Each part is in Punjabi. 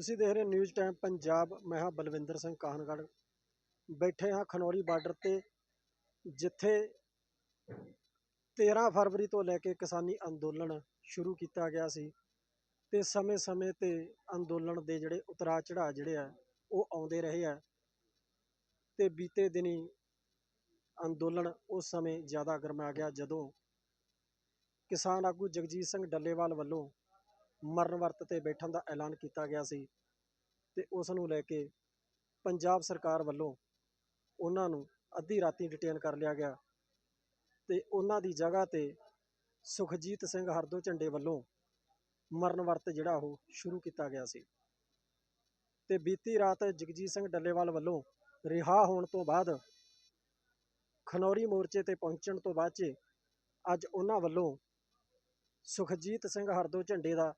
ਤੁਸੀਂ ਦੇਖ ਰਹੇ ਹੋ ਨਿਊਜ਼ ਟਾਈਮ ਪੰਜਾਬ, ਮੈਂ ਹਾਂ ਬਲਵਿੰਦਰ ਸਿੰਘ ਕਾਹਨਗੜ੍ਹ। ਬੈਠੇ ਹਾਂ ਖਨੌਰੀ ਬਾਰਡਰ ਤੇ, ਜਿੱਥੇ 13 ਫਰਵਰੀ ਤੋਂ ਲੈ ਕੇ ਕਿਸਾਨੀ ਅੰਦੋਲਨ ਸ਼ੁਰੂ ਕੀਤਾ ਗਿਆ ਸੀ ਤੇ ਸਮੇਂ-ਸਮੇਂ ਤੇ ਅੰਦੋਲਨ ਦੇ ਜਿਹੜੇ ਉਤਰਾਅ ਚੜਾਅ ਜਿਹੜੇ ਆ, ਉਹ ਆਉਂਦੇ ਰਹੇ ਆ ਤੇ ਬੀਤੇ ਦਿਨੀ ਅੰਦੋਲਨ ਉਸ ਸਮੇਂ ਜ਼ਿਆਦਾ ਗਰਮਾ ਗਿਆ ਜਦੋਂ ਕਿਸਾਨ ਆਗੂ ਜਗਜੀਤ ਸਿੰਘ ਡੱਲੇਵਾਲ ਵੱਲੋਂ ਮਰਨ ਵਰਤ ਤੇ ਬੈਠਣ ਦਾ ਐਲਾਨ ਕੀਤਾ ਗਿਆ ਸੀ ਤੇ ਉਸ ਨੂੰ ਲੈ ਕੇ ਪੰਜਾਬ ਸਰਕਾਰ ਵੱਲੋਂ ਉਹਨਾਂ ਨੂੰ ਅੱਧੀ ਰਾਤੀ ਡਿਟੇਨ ਕਰ ਲਿਆ ਗਿਆ ਤੇ ਉਹਨਾਂ ਦੀ ਜਗ੍ਹਾ ਤੇ ਸੁਖਜੀਤ ਸਿੰਘ ਹਰਦੋ ਝੰਡੇ ਵੱਲੋਂ ਮਰਨ ਵਰਤ ਜਿਹੜਾ ਉਹ ਸ਼ੁਰੂ ਕੀਤਾ ਗਿਆ ਸੀ। ਤੇ ਬੀਤੀ ਰਾਤ ਜਗਜੀਤ ਸਿੰਘ ਡੱਲੇਵਾਲ ਵੱਲੋਂ ਰਿਹਾ ਹੋਣ ਤੋਂ ਬਾਅਦ ਖਨੌਰੀ ਮੋਰਚੇ ਤੇ ਪਹੁੰਚਣ ਤੋਂ ਬਾਅਦ 'ਚ ਅੱਜ ਉਹਨਾਂ ਵੱਲੋਂ ਸੁਖਜੀਤ ਸਿੰਘ ਹਰਦੋ ਝੰਡੇ ਦਾ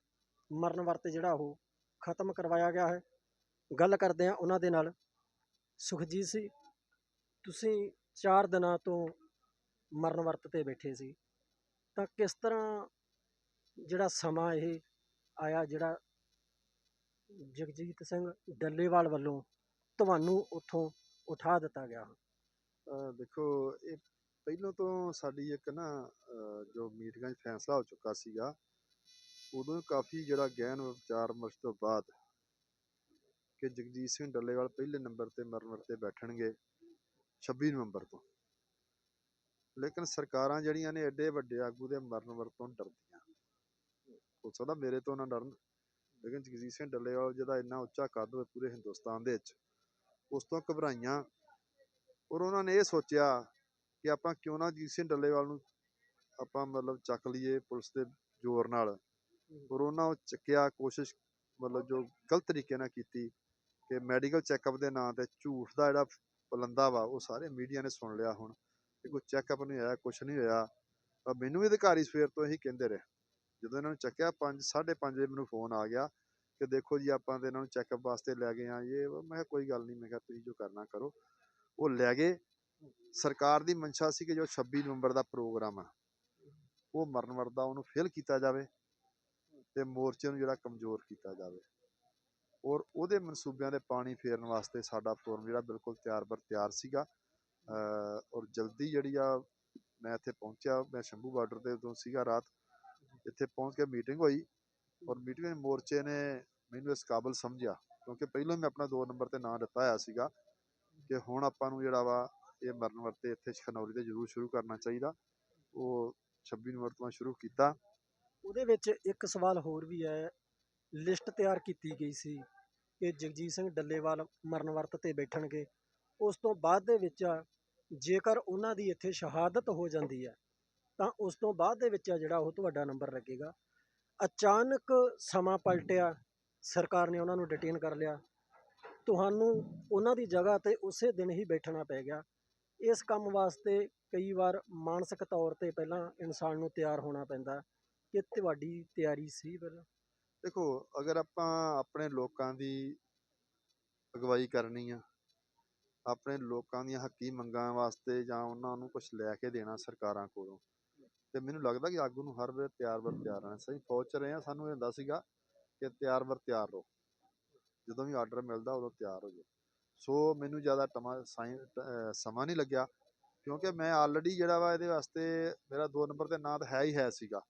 ਮਰਨ ਵਰਤ ਜਿਹੜਾ ਉਹ ਖਤਮ ਕਰਵਾਇਆ ਗਿਆ ਹੈ। ਗੱਲ ਕਰਦੇ ਆ ਉਹਨਾਂ ਦੇ ਨਾਲ। ਸੁਖਜੀਤ ਸੀ ਤੁਸੀਂ 4 ਦਿਨਾਂ ਤੋਂ ਮਰਨ ਵਰਤ ਤੇ ਬੈਠੇ ਸੀ। ਤਾਂ ਕਿਸ ਤਰ੍ਹਾਂ ਜਿਹੜਾ ਸਮਾਂ ਇਹ ਆਇਆ ਜਿਹੜਾ ਜਗਜੀਤ ਸਿੰਘ ਡੱਲੇਵਾਲ ਵੱਲੋਂ ਤੁਹਾਨੂੰ ਉੱਥੋਂ ਉਠਾ ਦਿੱਤਾ ਗਿਆ? ਅਹ ਦੇਖੋ, ਇਹ ਪਹਿਲਾਂ ਤੋਂ ਸਾਡੀ ਇੱਕ ਨਾ ਜੋ ਮੀਟਿੰਗਾਂ 'ਚ ਫੈਸਲਾ ਹੋ ਚੁੱਕਾ ਸੀਗਾ ਉਦੋਂ ਕਾਫੀ ਜਿਹੜਾ ਗਹਿਨ ਵਿਚਾਰ ਵਿਮਰਸ਼ ਤੋਂ ਬਾਅਦ ਕਿ ਜਗਜੀਤ ਸਿੰਘ ਡੱਲੇਵਾਲ ਪਹਿਲੇ ਨੰਬਰ ਤੇ ਮਰਨ ਵਰਤੇ ਬੈਠਣਗੇ 26 ਨਵੰਬਰ ਤੋਂ। ਲੇਕਿਨ ਸਰਕਾਰਾਂ ਜਿਹੜੀਆਂ ਨੇ ਐਡੇ ਵੱਡੇ ਆਗੂ ਦੇ ਮਰਨ ਵਰਤੋਂ ਡਰਦੀਆਂ। ਹੋ ਸਕਦਾ ਮੇਰੇ ਤੋਂ ਨਾ ਡਰਨ, ਲੇਕਿਨ ਜਗਜੀਤ ਸਿੰਘ ਡੱਲੇਵਾਲ ਜਿਹਦਾ ਇੰਨਾ ਉੱਚਾ ਕੱਦ ਹੋਵੇ ਪੂਰੇ ਹਿੰਦੁਸਤਾਨ ਦੇ ਵਿੱਚ, ਉਸ ਤੋਂ ਘਬਰਾਈਆਂ। ਔਰ ਉਹਨਾਂ ਨੇ ਇਹ ਸੋਚਿਆ ਕਿ ਆਪਾਂ ਕਿਉਂ ਨਾ ਜਗਜੀਤ ਸਿੰਘ ਡੱਲੇਵਾਲ ਨੂੰ ਆਪਾਂ ਮਤਲਬ ਚੱਕ ਲਈਏ ਪੁਲਿਸ ਦੇ ਜ਼ੋਰ ਨਾਲ। ਔਰ ਉਹਨਾਂ ਉਹ ਚੱਕਿਆ, ਕੋਸ਼ਿਸ਼ ਮਤਲਬ ਜੋ ਗਲਤ ਤਰੀਕੇ ਨਾਲ ਕੀਤੀ ਕਿ ਮੈਡੀਕਲ ਚੈੱਕਅਪ ਦੇ ਨਾਂ ਤੇ ਝੂਠ ਦਾ ਜਿਹੜਾ ਪਲੰਦਾ ਵਾ, ਉਹ ਸਾਰੇ ਮੀਡੀਆ ਨੇ ਸੁਣ ਲਿਆ ਹੁਣ। ਕਿ ਕੋਈ ਚੈੱਕਅਪ ਨਹੀਂ ਹੋਇਆ ਕੁਝ ਨਹੀਂ ਹੋਇਆ। ਪਰ ਮੈਨੂੰ ਵੀ ਅਧਿਕਾਰੀ ਸਵੇਰ ਤੋਂ ਇਹੀ ਕਹਿੰਦੇ ਰਹੇ। ਜਦੋਂ ਇਹਨਾਂ ਨੂੰ ਚੱਕਿਆ 5 5:30 ਵਜੇ ਮੈਨੂੰ ਫੋਨ ਆ ਗਿਆ ਕਿ ਦੇਖੋ ਜੀ, ਆਪਾਂ ਤੇ ਇਹਨਾਂ ਨੂੰ ਚੈੱਕਅਪ ਵਾਸਤੇ ਲੈ ਗਏ ਆ ਇਹ ਉਹ। ਮੈਂ ਕਿਹਾ, ਕੋਈ ਗੱਲ ਨਹੀਂ, ਮੈਂ ਕਿਹਾ, ਤੁਸੀਂ ਜੋ ਕਰਨਾ ਕਰੋ। ਉਹ ਲੈ ਗਏ। ਸਰਕਾਰ ਦੀ ਮਨਸ਼ਾ ਸੀ ਕਿ ਜੋ 26 ਨਵੰਬਰ ਦਾ ਪ੍ਰੋਗਰਾਮ ਆ, ਉਹ ਮਰਨ ਵਰਦਾ ਉਹਨੂੰ ਫੇਲ ਕੀਤਾ ਜਾਵੇ। ਤੇ ਮੋਰਚੇ ਨੂੰ ਜਿਹੜਾ ਕਮਜ਼ੋਰ ਕੀਤਾ ਜਾਵੇ। ਔਰ ਉਹਦੇ ਮਨਸੂਬਿਆਂ ਦੇ ਪਾਣੀ ਫੇਰਨ ਵਾਸਤੇ ਸਾਡਾ ਫੋਰਮ ਜਿਹੜਾ ਬਿਲਕੁਲ ਤਿਆਰ ਬਰ ਤਿਆਰ ਸੀਗਾ। ਔਰ ਜਲਦੀ ਜਿਹੜੀ ਆ ਮੈਂ ਇੱਥੇ ਪਹੁੰਚਿਆ, ਮੈਂ ਸ਼ੰਭੂ ਬਾਰਡਰ ਤੇ ਉਦੋਂ ਸੀਗਾ ਰਾਤ। ਇੱਥੇ ਪਹੁੰਚ ਕੇ ਮੀਟਿੰਗ ਹੋਈ ਔਰ ਮੀਟਿੰਗ ਵਿੱਚ ਮੋਰਚੇ ਨੇ ਮੈਨੂੰ ਇਸ ਕਾਬਲ ਸਮਝਿਆ ਕਿਉਂਕਿ ਪਹਿਲਾਂ ਮੈਂ ਆਪਣਾ 2 ਨੰਬਰ ਤੇ ਨਾਂ ਦਿੱਤਾ ਹੋਇਆ ਸੀਗਾ ਕਿ ਹੁਣ ਆਪਾਂ ਨੂੰ ਜਿਹੜਾ ਵਾ ਇਹ ਮਰਨ ਵਰਤੇ ਇੱਥੇ ਖਨੌਰੀ ਤੇ ਜ਼ਰੂਰ ਸ਼ੁਰੂ ਕਰਨਾ ਚਾਹੀਦਾ। ਉਹ 26 ਨਵੰਬਰ ਤੋਂ ਸ਼ੁਰੂ ਕੀਤਾ। ਉਹਦੇ ਵਿੱਚ ਇੱਕ ਸਵਾਲ ਹੋਰ ਵੀ ਹੈ। ਲਿਸਟ ਤਿਆਰ ਕੀਤੀ ਗਈ ਸੀ ਕਿ ਜਗਜੀਤ ਸਿੰਘ ਡੱਲੇਵਾਲ ਮਰਨ ਵਰਤ ਤੇ ਬੈਠਣਗੇ। ਉਸ ਤੋਂ ਬਾਅਦ ਦੇ ਵਿੱਚ ਜੇਕਰ ਉਹਨਾਂ ਦੀ ਇੱਥੇ ਸ਼ਹਾਦਤ ਹੋ ਜਾਂਦੀ ਹੈ, ਤਾਂ ਉਸ ਤੋਂ ਬਾਅਦ ਦੇ ਵਿੱਚ ਆ ਜਿਹੜਾ ਉਹ ਤੁਹਾਡਾ ਨੰਬਰ ਲੱਗੇਗਾ। ਅਚਾਨਕ ਸਮਾਂ ਪਲਟਿਆ, ਸਰਕਾਰ ਨੇ ਉਹਨਾਂ ਨੂੰ ਡਿਟੇਨ ਕਰ ਲਿਆ। ਤੁਹਾਨੂੰ ਉਹਨਾਂ ਦੀ ਜਗ੍ਹਾ ਤੇ ਉਸੇ ਦਿਨ ਹੀ ਬੈਠਣਾ ਪੈ ਗਿਆ। ਇਸ ਕੰਮ ਵਾਸਤੇ ਕਈ ਵਾਰ ਮਾਨਸਿਕ ਤੌਰ ਤੇ ਪਹਿਲਾਂ ਇਨਸਾਨ ਨੂੰ ਤਿਆਰ ਹੋਣਾ ਪੈਂਦਾ। ਕਿ ਤੁਹਾਡੀ ਤਿਆਰੀ ਸੀ ਪਹਿਲਾਂ? ਦੇਖੋ, ਅਗਰ ਆਪਾਂ ਆਪਣੇ ਲੋਕਾਂ ਦੀ ਅਗਵਾਈ ਕਰਨੀ ਆ, ਆਪਣੇ ਲੋਕਾਂ ਦੀਆਂ ਹੱਕੀ ਮੰਗਾਂ ਵਾਸਤੇ ਜਾਂ ਉਹਨਾਂ ਨੂੰ ਕੁਝ ਲੈ ਕੇ ਦੇਣਾ ਸਰਕਾਰਾਂ ਕੋਲੋਂ, ਤੇ ਮੈਨੂੰ ਲੱਗਦਾ ਕਿ ਆਗੂ ਨੂੰ ਹਰ ਵੇਲੇ ਤਿਆਰ ਬਰ ਤਿਆਰ ਰਹਿਣਾ ਸਹੀ ਫੌਜ ਚ ਰਹੇ ਆ ਸਾਨੂੰ ਇਹ ਹੁੰਦਾ ਸੀਗਾ ਕਿ ਤਿਆਰ ਬਰ ਤਿਆਰ ਰਹੋ। ਜਦੋਂ ਵੀ ਆਰਡਰ ਮਿਲਦਾ, ਉਦੋਂ ਤਿਆਰ ਹੋ ਜਾਓ। ਸੋ ਮੈਨੂੰ ਜ਼ਿਆਦਾ ਟਮਾ ਸਮਾਂ ਨਹੀਂ ਲੱਗਿਆ, ਕਿਉਂਕਿ ਮੈਂ ਆਲਰੇਡੀ ਜਿਹੜਾ ਵਾ ਇਹਦੇ ਵਾਸਤੇ ਮੇਰਾ 2 ਨੰਬਰ ਤੇ ਨਾਂ ਤਾਂ ਹੈ ਹੀ ਹੈ ਸੀਗਾ।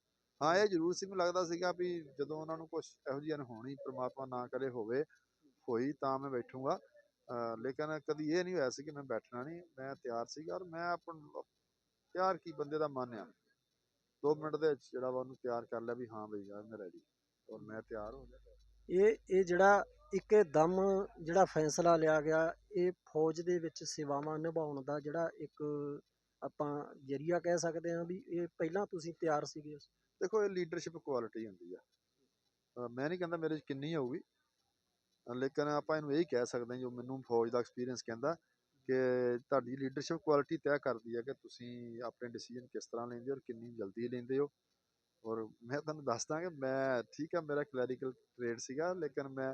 ਹਾਂ, ਇਹ ਜ਼ਰੂਰ ਸੀ, ਮੈਨੂੰ ਲੱਗਦਾ ਸੀਗਾ ਵੀ ਜਦੋਂ ਉਹਨਾਂ ਨੂੰ ਕੁਝ ਇਹੋ ਜਿਹੀ ਅਣਹੋਣੀ ਪ੍ਰਮਾਤਮਾ ਨਾ ਕਰੇ ਹੋਵੇ, ਹੋਈ ਤਾਂ ਮੈਂ ਬੈਠੂੰਗਾ। ਲੇਕਿਨ ਕਦੀ ਇਹ ਨਹੀਂ ਹੋਇਆ ਸੀ ਕਿ ਮੈਂ ਬੈਠਣਾ ਨਹੀਂ, ਮੈਂ ਤਿਆਰ ਸੀਗਾ ਔਰ ਮੈਂ ਆਪਣ ਤਿਆਰ ਕੀ ਬੰਦੇ ਦਾ ਮਨ ਆ। 2 ਮਿੰਟ ਦੇ ਵਿੱਚ ਜਿਹੜਾ ਵਾ ਉਹਨੂੰ ਤਿਆਰ ਕਰ ਲਿਆ ਵੀ ਹਾਂ ਬਈ ਯਾਰ, ਮੈਂ ਰੈਡੀ ਔਰ ਮੈਂ ਤਿਆਰ ਹੋ ਗਿਆ। ਇਹ ਇਹ ਜਿਹੜਾ ਇੱਕਦਮ ਜਿਹੜਾ ਫੈਸਲਾ ਲਿਆ ਗਿਆ, ਇਹ ਫੌਜ ਦੇ ਵਿੱਚ ਸੇਵਾਵਾਂ ਨਿਭਾਉਣ ਦਾ ਜਿਹੜਾ ਇੱਕ ਆਪਾਂ ਜਰੀਆ ਕਹਿ ਸਕਦੇ ਹਾਂ ਵੀ ਇਹ ਪਹਿਲਾਂ ਤੁਸੀਂ ਤਿਆਰ ਸੀਗੇ ਦੇਖੋ, ਇਹ ਲੀਡਰਸ਼ਿਪ ਕੁਆਲਿਟੀ ਹੁੰਦੀ ਆ। ਮੈਂ ਨਹੀਂ ਕਹਿੰਦਾ ਮੇਰੇ 'ਚ ਕਿੰਨੀ ਹੋਊਗੀ। ਲੇਕਿਨ ਆਪਾਂ ਇਹਨੂੰ ਇਹ ਕਹਿ ਸਕਦੇ ਹਾਂ ਜੋ ਮੈਨੂੰ ਫੌਜ ਦਾ ਐਕਸਪੀਰੀਅੰਸ ਕਹਿੰਦਾ ਕਿ ਤੁਹਾਡੀ ਲੀਡਰਸ਼ਿਪ ਕੁਆਲਿਟੀ ਤੈਅ ਕਰਦੀ ਹੈ ਕਿ ਤੁਸੀਂ ਆਪਣੇ ਡਿਸੀਜਨ ਕਿਸ ਤਰ੍ਹਾਂ ਲੈਂਦੇ ਹੋ ਔਰ ਕਿੰਨੀ ਜਲਦੀ ਲੈਂਦੇ ਹੋ। ਔਰ ਮੈਂ ਤੁਹਾਨੂੰ ਦੱਸਦਾ ਕਿ ਮੈਂ ਠੀਕ ਆ, ਮੇਰਾ ਕਲੈਰੀਕਲ ਟ੍ਰੇਡ ਸੀਗਾ, ਲੇਕਿਨ ਮੈਂ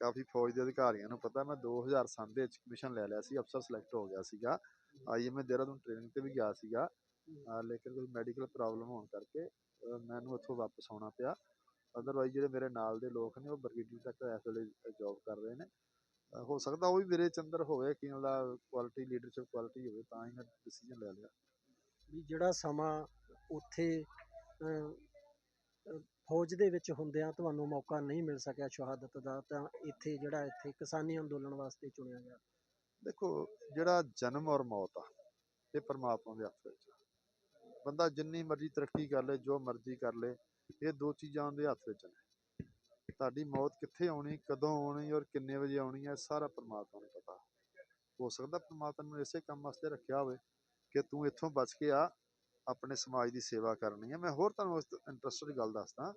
ਕਾਫੀ ਫੌਜ ਦੇ ਅਧਿਕਾਰੀਆਂ ਨੂੰ ਪਤਾ, ਮੈਂ 2007 ਦੇ ਵਿੱਚ ਕਮਿਸ਼ਨ ਲੈ ਲਿਆ ਸੀ, ਅਫਸਰ ਸਿਲੈਕਟ ਹੋ ਗਿਆ ਸੀਗਾ। ਆਈਐਮਏ ਦੇਹਰਾਦੂਨ ਟ੍ਰੇਨਿੰਗ ਤੇ ਵੀ ਗਿਆ ਸੀਗਾ। ਲੇਕਿਨ ਕੋਈ ਮੈਡੀਕਲ ਪ੍ਰੋਬਲਮ ਹੋਣ ਕਰਕੇ ਮੈਨੂੰ ਉੱਥੋਂ ਵਾਪਸ ਆਉਣਾ ਪਿਆ। ਅਦਰਵਾਈਜ਼ ਜਿਹੜੇ ਮੇਰੇ ਨਾਲ ਦੇ ਲੋਕ ਨੇ ਉਹ ਬਰਗੇਡੀ ਤੱਕ ਇਸ ਵੇਲੇ ਜੌਬ ਕਰ ਰਹੇ ਨੇ। ਹੋ ਸਕਦਾ ਉਹ ਵੀ ਮੇਰੇ ਚ ਅੰਦਰ ਹੋਵੇ ਕਿ ਉਹਦਾ ਕੁਆਲਿਟੀ ਲੀਡਰਸ਼ਿਪ ਕੁਆਲਿਟੀ ਹੋਵੇ ਤਾਂ ਹੀ ਮੈਂ ਡਿਸੀਜਨ ਲੈ ਲਿਆ। ਵੀ ਜਿਹੜਾ ਸਮਾਂ ਉੱਥੇ ਫੌਜ ਦੇ ਵਿੱਚ ਹੁੰਦਿਆਂ ਤੁਹਾਨੂੰ ਮੌਕਾ ਨਹੀਂ ਮਿਲ ਸਕਿਆ ਸ਼ਹਾਦਤ ਦਾ ਤਾਂ ਇੱਥੇ ਜਿਹੜਾ ਇੱਥੇ ਕਿਸਾਨੀ ਅੰਦੋਲਨ ਵਾਸਤੇ ਚੁਣਿਆ ਗਿਆ। ਦੇਖੋ, ਜਿਹੜਾ ਜਨਮ ਔਰ ਮੌਤ ਆ, ਇਹ ਪਰਮਾਤਮਾ ਦੇ ਹੱਥ ਵਿੱਚ ਆ। ਬੰਦਾ ਜਿੰਨੀ ਮਰਜ਼ੀ ਤਰੱਕੀ ਕਰ ਲੇ, ਜੋ ਮਰਜ਼ੀ ਕਰ ਲੇ, ਇਹ ਦੋ ਚੀਜ਼ਾਂ ਉਹਦੇ ਹੱਥ ਵਿੱਚ ਨੇ। ਤੁਹਾਡੀ ਮੌਤ ਕਿੱਥੇ ਆਉਣੀ, ਕਦੋਂ ਆਉਣੀ ਔਰ ਕਿੰਨੇ ਵਜੇ ਆਉਣੀ ਹੈ ਸਾਰਾ ਪਰਮਾਤਮਾ ਨੂੰ ਪਤਾ। ਹੋ ਸਕਦਾ ਪਰਮਾਤਮਾ ਨੂੰ ਇਸੇ ਕੰਮ ਵਾਸਤੇ ਰੱਖਿਆ ਹੋਵੇ ਕਿ ਤੂੰ ਇੱਥੋਂ ਬਚ ਕੇ ਆ, ਆਪਣੇ ਸਮਾਜ ਦੀ ਸੇਵਾ ਕਰਨੀ ਹੈ ਮੈਂ ਹੋਰ ਤੁਹਾਨੂੰ ਉਸ ਇੰਟਰਸਟਡ ਗੱਲ ਦੱਸਦਾ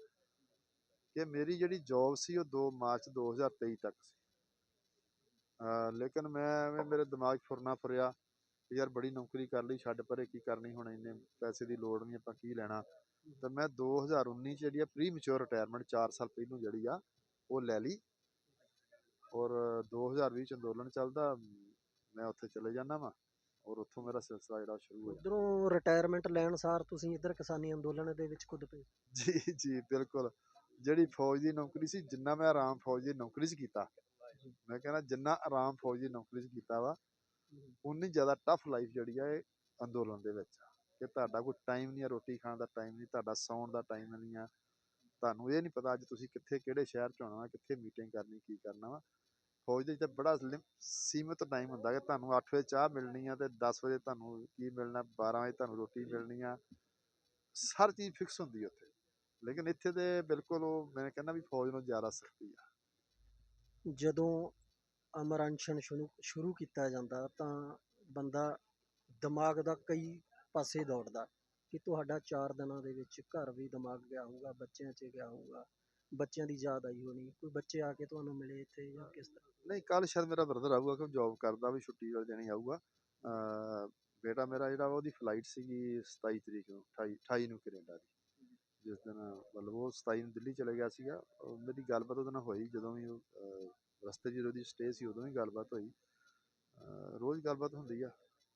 ਕਿ ਮੇਰੀ ਜਿਹੜੀ ਜੌਬ ਸੀ ਉਹ 2 ਮਾਰਚ 2023 ਤੱਕ ਸੀ। ਲੇਕਿਨ ਮੈਂ ਐਵੇਂ ਮੇਰੇ ਦਿਮਾਗ 'ਚ ਫੁਰਨਾ ਫੁਰਿਆ ਯਾਰ ਬੜੀ ਨੌਕਰੀ ਕਰ ਲਈ ਛੱਡ ਪਰੇ ਕੀ ਕਰਨੀ ਹੁਣ ਇੰਨੇ ਪੈਸੇ ਦੀ ਲੋੜ ਨਹੀਂ ਆਪਾਂ ਕੀ ਲੈਣਾ? ਤਾਂ ਮੈਂ 2019 ਚ ਜਿਹੜੀ ਆ ਪ੍ਰੀ ਮੈਚੁਰ ਰਿਟਾਇਰਮੈਂਟ 4 ਸਾਲ ਪਹਿਲੋਂ ਜਿਹੜੀ ਆ ਉਹ ਲੈ ਲਈ। ਔਰ 2020 ਚ ਅੰਦੋਲਨ ਚੱਲਦਾ ਮੈਂ ਉੱਥੇ ਚਲੇ ਜਾਂਦਾ ਵਾਂ ਔਰ ਉੱਥੋਂ ਮੇਰਾ ਸਿਲਸਿਲਾ ਜਿਹੜਾ ਸ਼ੁਰੂ ਹੋਇਆ। ਉਧਰੋਂ ਰਿਟਾਇਰਮੈਂਟ ਲੈਣ ਸਾਰ ਤੁਸੀਂ ਇੱਧਰ ਕਿਸਾਨੀ ਅੰਦੋਲਨ ਦੇ ਵਿੱਚ ਕੁੱਦ ਪਏ? ਜੀ ਜੀ ਬਿਲਕੁਲ। ਜਿਹੜੀ ਫੌਜ ਦੀ ਨੌਕਰੀ ਸੀ ਜਿੰਨਾ ਮੈਂ ਆਰਾਮ ਫੌਜ ਦੀ ਨੌਕਰੀ 'ਚ ਕੀਤਾ ਮੈਂ ਕਹਿੰਦਾ ਜਿੰਨਾ ਆਰਾਮ ਫੌਜ ਦੀ ਨੌਕਰੀ 'ਚ ਕੀਤਾ ਵਾ ਉਨੀ ਜ਼ਿਆਦਾ ਟਫ ਲਾਈਫ ਜਿਹੜੀ ਆ ਇਹ ਅੰਦੋਲਨ ਦੇ ਵਿੱਚ ਆ ਕਿ ਤੁਹਾਡਾ ਕੋਈ ਟਾਈਮ ਨਹੀਂ ਆ ਰੋਟੀ ਖਾਣ ਦਾ ਟਾਈਮ ਨਹੀਂ ਤੁਹਾਡਾ ਸੌਣ ਦਾ ਟਾਈਮ ਨਹੀਂ ਆ। ਤੁਹਾਨੂੰ ਇਹ ਨਹੀਂ ਪਤਾ ਅੱਜ ਤੁਸੀਂ ਕਿੱਥੇ ਕਿਹੜੇ ਸ਼ਹਿਰ 'ਚ ਵਾ ਕਿੱਥੇ ਮੀਟਿੰਗ ਕਰਨੀ ਕੀ ਕਰਨਾ ਵਾ। ਫੌਜ ਦੇ ਤਾਂ ਬੜਾ ਸੀਮਿਤ ਟਾਈਮ ਹੁੰਦਾ ਕਿ ਤੁਹਾਨੂੰ 8 ਵਜੇ ਚਾਹ ਮਿਲਣੀ ਆ ਤੇ 10 ਵਜੇ ਤੁਹਾਨੂੰ ਕੀ ਮਿਲਣਾ 12 ਵਜੇ ਤੁਹਾਨੂੰ ਰੋਟੀ ਮਿਲਣੀ ਆ। ਹਰ ਚੀਜ਼ ਫਿਕਸ ਹੁੰਦੀ ਉੱਥੇ। ਲੇਕਿਨ ਇੱਥੇ ਤੇ ਬਿਲਕੁਲ ਉਹ ਮੈਂ ਕਹਿੰਦਾ ਵੀ ਫੌਜ ਨੂੰ ਜ਼ਿਆਦਾ ਸਖਤੀ ਆ। ਜਦੋਂ ਅਮਰ ਅਨਸ਼ਨ ਸ਼ੁਰੂ ਸ਼ੁਰੂ ਕੀਤਾ ਜਾਂਦਾ ਤਾਂ ਬੰਦਾ ਦਿਮਾਗ ਦਾ ਕਈ ਪਾਸੇ ਦੌੜਦਾ ਕਿ ਤੁਹਾਡਾ ਚਾਰ ਦਿਨਾਂ ਦੇ ਵਿੱਚ ਘਰ ਵੀ ਦਿਮਾਗ ਗਿਆ ਹੋਊਗਾ, ਬੱਚਿਆਂ 'ਚ ਗਿਆ ਹੋਊਗਾ, ਬੱਚਿਆਂ ਦੀ ਯਾਦ ਆਈ ਹੋਣੀ, ਕੋਈ ਬੱਚੇ ਆ ਕੇ ਤੁਹਾਨੂੰ ਮਿਲੇ ਇੱਥੇ ਜਾਂ ਕਿਸ ਤਰ੍ਹਾਂ? ਨਹੀਂ ਕੱਲ ਸ਼ਾਇਦ ਮੇਰਾ ਬ੍ਰਦਰ ਆਊਗਾ ਕਿ ਜੌਬ ਕਰਦਾ ਵੀ ਛੁੱਟੀ ਵਾਲੇ ਦਿਨ ਹੀ ਆਊਗਾ। ਬੇਟਾ ਮੇਰਾ ਜਿਹੜਾ ਉਹਦੀ ਫਲਾਈਟ ਸੀਗੀ 27 ਤਰੀਕ ਨੂੰ 28 28 ਨੂੰ ਕੈਨੇਡਾ ਦੀ। ਜਿਸ ਦਿਨ ਮਤਲਬ ਉਹ 27 ਨੂੰ ਦਿੱਲੀ ਚਲੇ ਗਿਆ ਸੀਗਾ ਉਹ ਮੇਰੀ ਗੱਲਬਾਤ ਉਹਦੇ ਨਾਲ ਹੋਈ ਜਦੋਂ ਵੀ ਉਹ ਰਸਤੇ 'ਚ ਜਦੋਂ ਦੀ ਸਟੇ ਸੀ ਉਦੋਂ ਵੀ ਗੱਲਬਾਤ ਹੋਈ। ਰੋਜ਼ ਗੱਲਬਾਤ ਹੁੰਦੀ ਆ।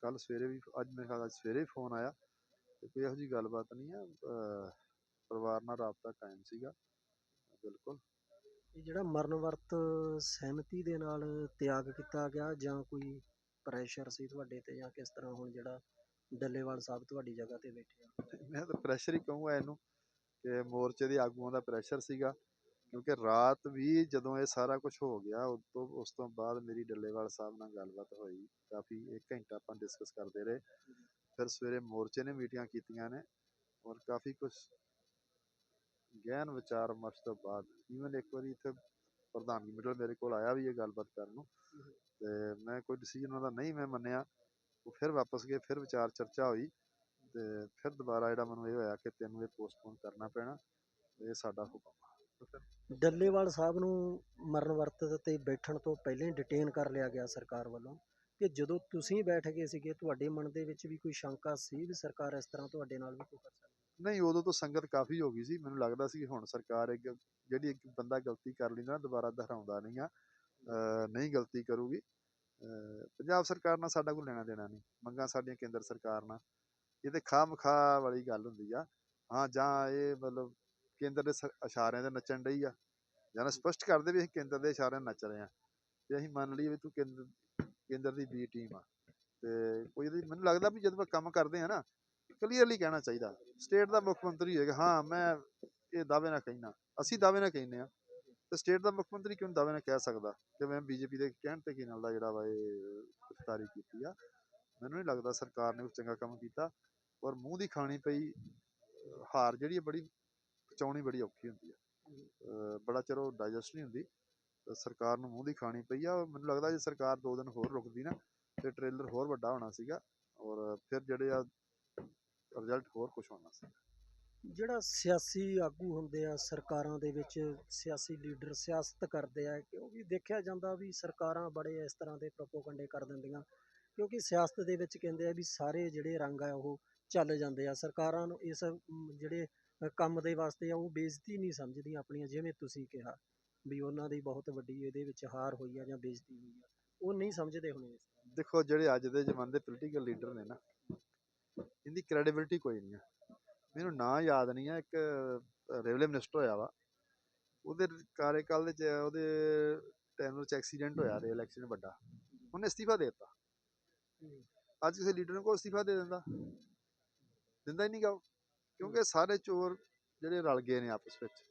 ਕੱਲ ਸਵੇਰੇ ਵੀ ਅੱਜ ਮੇਰੇ ਖਿਆਲ ਅੱਜ ਸਵੇਰੇ ਫੋਨ ਆਇਆ ਤੇ ਕੋਈ ਇਹੋ ਜਿਹੀ ਗੱਲਬਾਤ ਨਹੀਂ ਆ। ਪਰਿਵਾਰ ਨਾਲ ਰਾਬਤਾ ਕਾਇਮ ਸੀਗਾ। ਬਿਲਕੁਲ। ਇਹ ਜਿਹੜਾ ਮਰਨ ਵਰਤ ਸਹਿਮਤੀ ਦੇ ਨਾਲ ਤਿਆਗ ਕੀਤਾ ਗਿਆ ਜਾਂ ਕੋਈ ਪ੍ਰੈਸ਼ਰ ਸੀ ਤੁਹਾਡੇ ਤੇ ਜਾਂ ਕਿਸ ਤਰ੍ਹਾਂ ਹੁਣ ਜਿਹੜਾ ਡੱਲੇਵਾਲ ਸਾਹਿਬ ਤੁਹਾਡੀ ਜਗ੍ਹਾ ਤੇ ਬੈਠੇ ਆ? ਮੈਂ ਤਾਂ ਪ੍ਰੈਸ਼ਰ ਹੀ ਕਹੂੰਗਾ ਇਹਨੂੰ। ਕਿ ਮੋਰਚੇ ਦੇ ਆਗੂਆਂ ਦਾ ਪ੍ਰੈਸ਼ਰ ਸੀਗਾ, ਕਿਉਂਕਿ ਰਾਤ ਵੀ ਜਦੋਂ ਇਹ ਸਾਰਾ ਕੁਝ ਹੋ ਗਿਆ ਉਸ ਤੋਂ ਉਸ ਤੋਂ ਬਾਅਦ ਮੇਰੀ ਡੱਲੇਵਾਲ ਸਾਹਿਬ ਨਾਲ ਗੱਲਬਾਤ ਹੋਈ, ਕਾਫੀ ਇੱਕ ਘੰਟਾ ਆਪਾਂ ਡਿਸਕਸ ਕਰਦੇ ਰਹੇ। ਫਿਰ ਸਵੇਰੇ ਮੋਰਚੇ ਨੇ ਮੀਟਿੰਗਾਂ ਕੀਤੀਆਂ ਨੇ, ਔਰ ਕਾਫੀ ਕੁਝ ਗਹਿਨ ਵਿਚਾਰ ਵਿਮਰਸ਼ ਤੋਂ ਬਾਅਦ ਈਵਨ ਇੱਕ ਵਾਰੀ ਇੱਥੇ ਪ੍ਰਧਾਨਗੀ ਮਿਡਲ ਮੇਰੇ ਕੋਲ ਆਇਆ ਵੀ ਇਹ ਗੱਲਬਾਤ ਕਰਨ ਨੂੰ, ਤੇ ਮੈਂ ਕੋਈ ਡਿਸੀਜਨ ਉਹਦਾ ਨਹੀਂ ਮੈਂ ਮੰਨਿਆ, ਉਹ ਫਿਰ ਵਾਪਸ ਗਏ, ਫਿਰ ਵਿਚਾਰ ਚਰਚਾ ਹੋਈ। ਤੇ ਫਿਰ ਦੁਬਾਰਾ ਜਿਹੜਾ ਮੈਨੂੰ ਇਹ ਹੋਇਆ ਕਿ ਤੈਨੂੰ ਇਹ ਪੋਸਟਪੋਨ ਕਰਨਾ ਪੈਣਾ ਇਹ ਸਾਡਾ ਹੁਕਮ ਆ। ਡੱਲੇਵਾਲ ਸਾਹਿਬ ਨੂੰ ਮਰਨ ਵਰਤ ਤੇ ਬੈਠਣ ਤੋਂ ਪਹਿਲਾਂ ਹੀ ਡਿਟੇਨ ਕਰ ਲਿਆ ਗਿਆ ਸਰਕਾਰ ਵੱਲੋਂ ਕਿ ਜਦੋਂ ਤੁਸੀਂ ਬੈਠ ਗਏ ਸੀਗੇ ਤੁਹਾਡੇ ਮਨ ਦੇ ਵਿੱਚ ਵੀ ਕੋਈ ਸ਼ੰਕਾ ਸੀ ਵੀ ਸਰਕਾਰ ਇਸ ਤਰ੍ਹਾਂ ਤੁਹਾਡੇ ਨਾਲ ਵੀ ਕੋਈ ਕਰ ਸਕਦੀ ਨਹੀਂ ਉਦੋਂ ਤੋਂ ਸੰਗਤ ਕਾਫੀ ਹੋ ਗਈ ਸੀ। ਮੈਨੂੰ ਲੱਗਦਾ ਸੀ ਹੁਣ ਸਰਕਾਰ ਇੱਕ ਜਿਹੜੀ ਇੱਕ ਬੰਦਾ ਗਲਤੀ ਕਰ ਲੈਂਦਾ ਨਾ ਦੁਬਾਰਾ ਦੁਹਰਾਉਂਦਾ ਨਹੀਂ ਆ। ਨਹੀਂ ਗਲਤੀ ਕਰੂਗੀ। ਪੰਜਾਬ ਸਰਕਾਰ ਨਾਲ ਸਾਡਾ ਕੋਈ ਲੈਣਾ ਦੇਣਾ ਨਹੀਂ। ਮੰਗਾਂ ਸਾਡੀਆਂ ਕੇਂਦਰ ਸਰਕਾਰ ਨਾਲ। ਇਹ ਤੇ ਖਾਮ ਖਾ ਵਾਲੀ ਗੱਲ ਹੁੰਦੀ ਆ। ਹਾਂ, ਜਾਂ ਇਹ ਮਤਲਬ ਕੇਂਦਰ ਦੇ ਸ- ਇਸ਼ਾਰਿਆਂ ਤੇ ਨੱਚਣ ਡਈ ਆ। ਜਾਂ ਨਾ ਸਪਸ਼ਟ ਕਰਦੇ ਵੀ ਅਸੀਂ ਕੇਂਦਰ ਦੇ ਇਸ਼ਾਰਿਆਂ ਨਾਲ ਨੱਚ ਰਹੇ ਆ। ਤੇ ਅਸੀਂ ਮੰਨ ਲਈਏ ਵੀ ਤੂੰ ਕੇਂਦਰ ਕੇਂਦਰ ਦੀ ਬੀ ਟੀਮ ਆ। ਤੇ ਕੋਈ ਇਹਦੀ, ਮੈਨੂੰ ਲੱਗਦਾ ਵੀ ਜਦੋਂ ਆਪਾਂ ਕੰਮ ਕਰਦੇ ਆ ਨਾ ਕਲੀਅਰਲੀ ਕਹਿਣਾ ਚਾਹੀਦਾ। ਸਟੇਟ ਦਾ ਮੁੱਖ ਮੰਤਰੀ ਹੋਏਗਾ, ਹਾਂ, ਮੈਂ ਇਹ ਦਾਅਵੇ ਨਾਲ ਕਹਿਣਾ ਅਸੀਂ ਦਾਅਵੇ ਨਾਲ ਕਹਿੰਦੇ ਆ। ਤੇ ਸਟੇਟ ਦਾ ਮੁੱਖ ਮੰਤਰੀ ਕਿਉਂ ਦਾਅਵੇ ਨਾਲ ਕਹਿ ਸਕਦਾ? ਕਿ ਮੈਂ ਬੀਜੇਪੀ ਦੇ ਕਹਿਣ ਤੇ ਕੀ ਨਾਲ ਦਾ ਜਿਹੜਾ ਵਾ ਇਹ ਗ੍ਰਿਫਤਾਰੀ ਕੀਤੀ ਆ। ਮੈਨੂੰ ਨਹੀਂ ਲੱਗਦਾ ਸਰਕਾਰ ਨੇ ਕੋਈ ਚੰਗਾ ਕੰਮ ਕੀਤਾ ਔਰ ਮੂੰਹ ਦੀ ਖਾਣੀ ਪਈ, ਹਾਰ ਜਿਹੜੀ ਹੈ ਬੜੀ ਪਚਾਉਣੀ ਬੜੀ ਔਖੀ ਹੁੰਦੀ ਆ ਬੜਾ ਚਿਰ ਡਾਈਜੈਸਟ ਨਹੀਂ ਹੁੰਦੀ ਸਰਕਾਰ ਨੂੰ ਮੂੰਹ ਦੀ ਖਾਣੀ ਪਈ ਆ, ਮੈਨੂੰ ਲੱਗਦਾ ਜੇ ਸਰਕਾਰ ਦੋ ਦਿਨ ਹੋਰ ਰੁਕਦੀ ਨਾ, ਤੇ ਟ੍ਰੇਲਰ ਹੋਰ ਵੱਡਾ ਹੋਣਾ ਸੀਗਾ, ਔਰ ਫਿਰ ਜਿਹੜੇ ਆ ਰਿਜ਼ਲਟ ਹੋਰ ਕੁਝ ਹੋਣਾ ਸੀ। ਜਿਹੜਾ ਸਿਆਸੀ ਆਗੂ ਹੁੰਦੇ ਆ ਸਰਕਾਰਾਂ ਦੇ ਵਿੱਚ, ਸਿਆਸੀ ਲੀਡਰ ਸਿਆਸਤ ਕਰਦੇ ਆ ਕਿ ਦੇਖਿਆ ਜਾਂਦਾ ਵੀ ਸਰਕਾਰਾਂ ਬੜੇ ਇਸ ਤਰ੍ਹਾਂ ਦੇ ਪ੍ਰੋਪੋਗੰਡੇ ਕਰ ਦਿੰਦੀਆਂ। ਕਿਉਂਕਿ ਸਿਆਸਤ ਦੇ ਵਿੱਚ ਕਹਿੰਦੇ ਆ ਵੀ ਸਾਰੇ ਜਿਹੜੇ ਰੰਗ ਆ ਉਹ ਚੱਲ ਜਾਂਦੇ ਆ। ਸਰਕਾਰਾਂ ਨੂੰ ਇਸ ਜਿਹੜੇ ਕੰਮ ਦੇ ਵਾਸਤੇ ਆ ਉਹ ਬੇਇੱਜ਼ਤੀ ਨਹੀਂ ਸਮਝਦੀਆਂ ਆਪਣੀਆਂ ਜਿਵੇਂ ਤੁਸੀਂ ਕਿਹਾ ਵੀ ਉਹਨਾਂ ਦੀ ਬਹੁਤ ਵੱਡੀ ਇਹਦੇ ਵਿੱਚ ਹਾਰ ਹੋਈ ਆ ਜਾਂ ਬੇਇੱਜ਼ਤੀ ਹੋਈ ਆ। ਉਹ ਨਹੀਂ ਸਮਝਦੇ ਹੋਣੇ। ਦੇਖੋ ਜਿਹੜੇ ਅੱਜ ਦੇ ਜ਼ਮਾਨੇ ਦੇ ਪੋਲੀਟੀਕਲ ਲੀਡਰ ਨੇ ਨਾ ਇਹਦੀ ਕ੍ਰੈਡੀਬਿਲਿਟੀ ਕੋਈ ਨਹੀਂ ਆ। ਮੈਨੂੰ ਨਾਂ ਯਾਦ ਨਹੀਂ ਆ ਇੱਕ ਰੇਲਵੇ ਮਿਨਿਸਟਰ ਹੋਇਆ ਵਾ। ਉਹਦੇ ਕਾਰਜਕਾਲ ਦੇ ਚ ਉਹਦੇ ਟਾਈਮ ਵਿੱਚ ਐਕਸੀਡੈਂਟ ਹੋਇਆ ਰੇਲ ਐਕਸੀਡੈਂਟ ਵੱਡਾ। ਉਹਨੇ ਅਸਤੀਫਾ ਦੇ ਦਿੱਤਾ। ਅੱਜ ਕਿਸੇ ਲੀਡਰ ਨੂੰ ਕੋਈ ਅਸਤੀਫਾ ਦੇ ਦਿੰਦਾ। ਦਿੰਦਾ ਹੀ ਨਹੀਂਗਾ ਕਿਉਂਕਿ ਸਾਰੇ ਚੋਰ ਜਿਹੜੇ ਰਲ ਗਏ ਨੇ ਆਪਸ ਵਿੱਚ।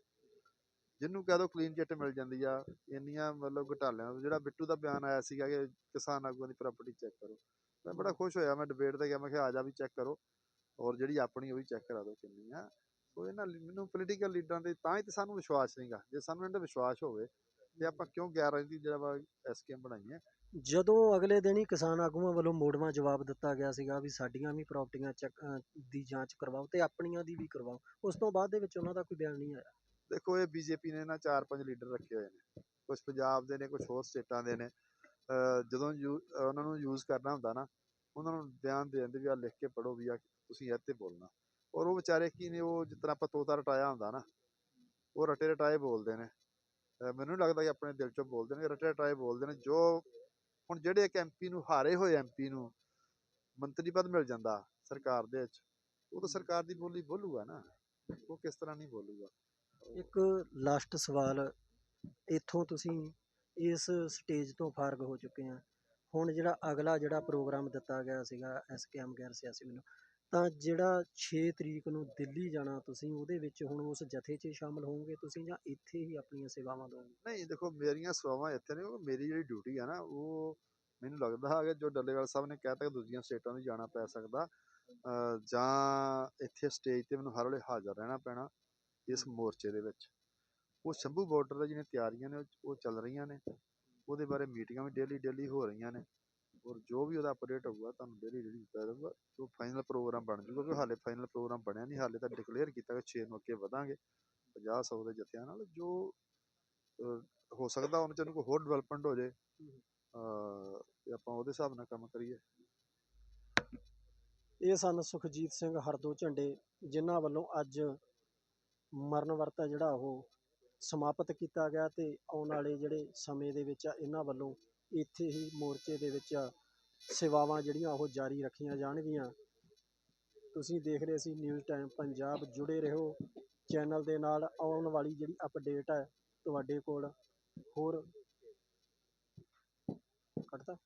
ਜਿਹਨੂੰ ਕਹਿ ਦੋ ਕਲੀਨ ਚਿੱਟ ਮਿਲ ਜਾਂਦੀ ਆ, ਇੰਨੀਆਂ ਮਤਲਬ ਘਟਾਲਿਆਂ ਜਿਹੜਾ ਬਿੱਟੂ ਦਾ ਬਿਆਨ ਆਇਆ ਸੀਗਾ ਕਿ ਕਿਸਾਨ ਆਗੂਆਂ ਦੀ ਪ੍ਰਾਪਰਟੀ ਚੈੱਕ ਕਰੋ। ਮੈਂ ਬੜਾ ਖੁਸ਼ ਹੋਇਆ, ਮੈਂ ਡਿਬੇਟ ਤੇ ਗਿਆ, ਮੈਂ ਕਿਹਾ ਆ ਜਾ ਵੀ ਚੈੱਕ ਕਰੋ। ਔਰ ਜਿਹੜੀ ਆਪਣੀ ਉਹ ਵੀ ਚੈੱਕ ਕਰਾ ਦਿਓ ਕਿੰਨੀ ਆ ਸੋ ਇਹਨਾਂ ਮੈਨੂੰ ਪੋਲੀਟੀਕਲ ਲੀਡਰਾਂ ਦੇ ਤਾਂ ਹੀ ਤੇ ਸਾਨੂੰ ਵਿਸ਼ਵਾਸ ਨਹੀਂਗਾ। ਜੇ ਸਾਨੂੰ ਇਹਨਾਂ ਤੇ ਵਿਸ਼ਵਾਸ ਹੋਵੇ, ਤੇ ਆਪਾਂ ਕਿਉਂ ਗੈਰ ਰਾਜਨੀਤੀ ਜਿਹੜਾ ਵਾ ਐਸਕੇਐਮ ਬਣਾਈਏ ਜਦੋਂ ਅਗਲੇ ਦਿਨ ਹੀ ਕਿਸਾਨ ਆਗੂਆਂ ਵੱਲੋਂ ਮੋੜਵਾਂ ਜਵਾਬ ਦਿੱਤਾ ਗਿਆ ਸੀਗਾ ਵੀ ਸਾਡੀਆਂ ਵੀ ਪ੍ਰਾਪਰਟੀਆਂ ਚੈੱਕ ਦੀ ਜਾਂਚ ਕਰਵਾਓ ਤੇ ਆਪਣੀਆਂ ਦੀ ਵੀ ਕਰਵਾਓ, ਉਸ ਤੋਂ ਬਾਅਦ ਦੇ ਵਿੱਚ ਉਹਨਾਂ ਦਾ ਕੋਈ ਬਿਆਨ ਨਹੀਂ ਆਇਆ। ਦੇਖੋ, ਇਹ ਬੀਜੇਪੀ ਨੇ ਨਾ ਚਾਰ ਪੰਜ ਲੀਡਰ ਰੱਖੇ ਹੋਏ ਨੇ ਕੁਝ ਪੰਜਾਬ ਦੇ ਨੇ ਕੁਝ ਹੋਰ ਸਟੇਟਾਂ ਦੇ ਨੇ। ਜਦੋਂ ਉਹਨਾਂ ਨੂੰ ਯੂਜ਼ ਕਰਨਾ ਹੁੰਦਾ ਨਾ, ਉਹਨਾਂ ਨੂੰ ਬਿਆਨ ਦੇ ਦਿੰਦੇ ਵੀ ਆ ਲਿਖ ਕੇ ਪੜੋ ਵੀ ਆ ਤੁਸੀਂ ਇਹ ਤੇ ਬੋਲਣਾ। ਔਰ ਉਹ ਵਿਚਾਰੇ ਕੀ ਨੇ, ਉਹ ਜਿਸ ਤਰ੍ਹਾਂ ਆਪਾਂ ਤੋਤਾ ਰਟਾਇਆ ਹੁੰਦਾ ਨਾ, ਉਹ ਰਟੇ ਰਟਾਏ ਬੋਲਦੇ ਨੇ। ਮੈਨੂੰ ਨਹੀਂ ਲੱਗਦਾ ਕਿ ਆਪਣੇ ਦਿਲ ਚੋਂ ਬੋਲਦੇ ਨੇ, ਰਟੇ ਰਟਾਏ ਬੋਲਦੇ ਨੇ, ਜੋ ਹੁਣ ਜਿਹੜੇ ਇੱਕ ਐਮਪੀ ਨੂੰ ਹਾਰੇ ਹੋਏ ਐਮਪੀ ਨੂੰ ਮੰਤਰੀ ਪਦ ਮਿਲ ਜਾਂਦਾ ਸਰਕਾਰ ਦੇ ਵਿੱਚ ਉਹ ਤਾਂ ਸਰਕਾਰ ਦੀ ਬੋਲੀ ਬੋਲੂਗਾ ਨਾ ਉਹ ਕਿਸ ਤਰ੍ਹਾਂ ਨਹੀਂ ਬੋਲੂਗਾ। ਇੱਕ ਲਾਸਟ ਸਵਾਲ ਇੱਥੋਂ ਤੁਸੀਂ ਇਸ ਸਟੇਜ ਤੋਂ ਫਾਰਗ ਹੋ ਚੁੱਕੇ ਆ। ਹੁਣ ਜਿਹੜਾ ਅਗਲਾ ਜਿਹੜਾ ਪ੍ਰੋਗਰਾਮ ਦਿੱਤਾ ਗਿਆ ਸੀਗਾ ਐਸਕੇਐਮ ਗੈਰ ਸਿਆਸੀ ਵੱਲੋਂ ਤਾਂ ਜਿਹੜਾ ਛੇ ਤਰੀਕ ਨੂੰ ਦਿੱਲੀ ਜਾਣਾ ਤੁਸੀਂ, ਉਹਦੇ ਵਿੱਚ ਹੁਣ ਉਸ ਜਥੇ 'ਚ ਸ਼ਾਮਲ ਹੋਵੋਗੇ ਤੁਸੀਂ ਜਾਂ ਇੱਥੇ ਹੀ ਆਪਣੀਆਂ ਸੇਵਾਵਾਂ ਦਿਓਗੇ? ਨਹੀਂ, ਦੇਖੋ ਮੇਰੀਆਂ ਸੇਵਾਵਾਂ ਇੱਥੇ ਨੇ, ਉਹ ਮੇਰੀ ਜਿਹੜੀ ਡਿਊਟੀ ਆ ਨਾ, ਉਹ ਮੈਨੂੰ ਲੱਗਦਾ ਹੈ ਕਿ ਜੋ ਡੱਲੇਵਾਲ ਸਾਹਿਬ ਨੇ ਕਹਿਤਾ ਕਿ ਦੂਜੀਆਂ ਸਟੇਟਾਂ ਨੂੰ ਜਾਣਾ ਪੈ ਸਕਦਾ। ਜਾਂ ਇੱਥੇ ਸਟੇਜ ਤੇ ਮੈਨੂੰ ਹਰ ਵੇਲੇ ਹਾਜ਼ਰ ਰਹਿਣਾ ਪੈਣਾ ਇਸ ਮੋਰਚੇ ਦੇ ਵਿੱਚ। ਉਹ ਸ਼ੰਭੂ ਬਾਰਡਰ ਦੀਆਂ ਜਿਹੜੀਆਂ ਤਿਆਰੀਆਂ ਨੇ, ਉਹ ਚੱਲ ਰਹੀਆਂ ਨੇ। ਉਹਦੇ ਬਾਰੇ ਮੀਟਿੰਗਾਂ ਵੀ ਡੇਲੀ ਡੇਲੀ ਹੋ ਰਹੀਆਂ ਨੇ। ਔਰ ਜੋ ਵੀ ਉਹਦਾ ਅਪਡੇਟ ਹੋਊਗਾ, ਤੁਹਾਨੂੰ ਡੇਲੀ ਡੇਲੀ ਦਿੱਤਾ ਜਾਊਗਾ, ਜੋ ਫਾਈਨਲ ਪ੍ਰੋਗਰਾਮ ਬਣ ਜੂਗਾ, ਕਿਉਂਕਿ ਹਾਲੇ ਫਾਈਨਲ ਪ੍ਰੋਗਰਾਮ ਬਣਿਆ ਨਹੀਂ ਹਾਲੇ ਤਾਂ ਡਿਕਲੇਅਰ ਕੀਤਾ ਕਿ 6 ਨੂੰ ਅੱਗੇ ਵਧਾਂਗੇ 50 100 ਦੇ ਜਥਿਆਂ ਨਾਲ, ਜੋ ਹੋ ਸਕਦਾ ਉਹਨਾਂ ਚ ਕੋਈ ਹੋਰ ਡਿਵੈਲਪਮੈਂਟ ਹੋ ਜੇ ਤੇ ਆਪਾਂ ਉਹਦੇ ਹਿਸਾਬ ਨਾਲ ਕੰਮ ਕਰੀਏ। ਇਹ ਸਨ ਸੁਖਜੀਤ ਸਿੰਘ ਹਰਦੋ ਝੰਡੇ, ਜਿਨ੍ਹਾਂ ਵੱਲੋਂ ਅੱਜ ਮਰਨ ਵਰਤਾ ਜਿਹੜਾ ਉਹ ਸਮਾਪਤ ਕੀਤਾ ਗਿਆ ਤੇ ਆਉਣ ਵਾਲੇ ਜਿਹੜੇ ਸਮੇਂ ਦੇ ਵਿੱਚ ਇਹਨਾਂ ਵੱਲੋਂ ਇੱਥੇ ਹੀ ਮੋਰਚੇ ਦੇ ਵਿੱਚ ਸੇਵਾਵਾਂ ਜਿਹੜੀਆਂ ਉਹ ਜਾਰੀ ਰੱਖੀਆਂ ਜਾਣਗੀਆਂ। ਤੁਸੀਂ ਦੇਖ ਰਹੇ ਸੀ ਨਿਊਜ਼ ਟਾਈਮ ਪੰਜਾਬ। ਜੁੜੇ ਰਹੋ ਚੈਨਲ ਦੇ ਨਾਲ। ਆਉਣ ਵਾਲੀ ਜਿਹੜੀ ਅਪਡੇਟ ਹੈ ਤੁਹਾਡੇ ਕੋਲ ਹੋਰ ਕੱਟਦਾ